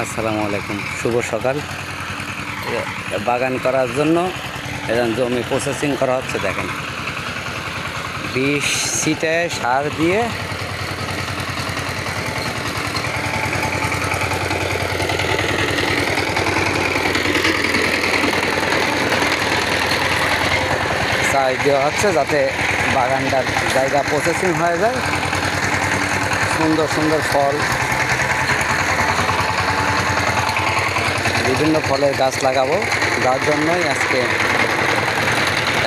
আসসালামু আলাইকুম। শুভ সকাল। বাগান করার জন্য এখন জমি প্রসেসিং করা হচ্ছে, দেখেন। বিষ সিটে সার দিয়ে সার দেওয়া হচ্ছে যাতে বাগানটার জায়গা প্রসেসিং হয়ে যায়। সুন্দর সুন্দর ফল বিভিন্ন ফলের গাছ লাগাবো। যার জন্যই আজকে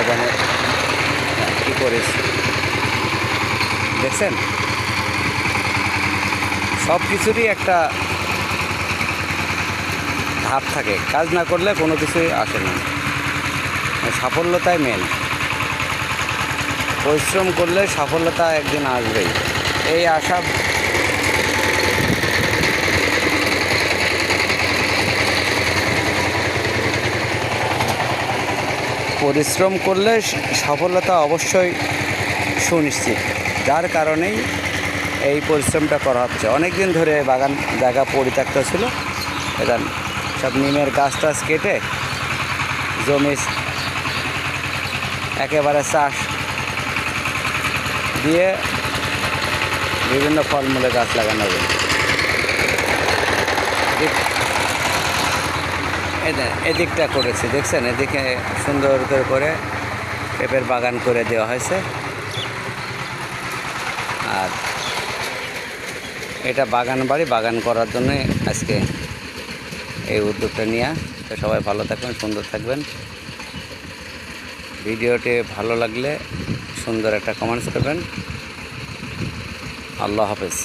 এখানে কী করেছি দেখছেন? সব কিছুরই একটা ধাপ থাকে। কাজ না করলে কোনো কিছুই আসে না। সাফল্যতাই মেন পরিশ্রম করলে সাফল্যতা একদিন আসবেই। এই আশা পরিশ্রম করলে সফলতা অবশ্যই সুনিশ্চিত। যার কারণেই এই পরিশ্রমটা করা হচ্ছে। অনেক দিন ধরে বাগান জায়গা পরিত্যক্ত ছিল। এখন সব নিমের গাছ টাছ কেটে জমি একেবারে চাষ দিয়ে বিভিন্ন ফলমূলের গাছ লাগানো হবে এদিকটা করেছে, দেখছেন? এদিকে সুন্দর করে করে পেঁপের বাগান করে দেওয়া হয়েছে। আর এটা বাগান বাড়ি, বাগান করার জন্য আজকে এই উদ্যোগটা নিয়ে। সবাই ভালো থাকবেন, সুন্দর থাকবেন। ভিডিওটি ভালো লাগলে সুন্দর একটা কমেন্টস করবেন। আল্লাহ হাফেজ।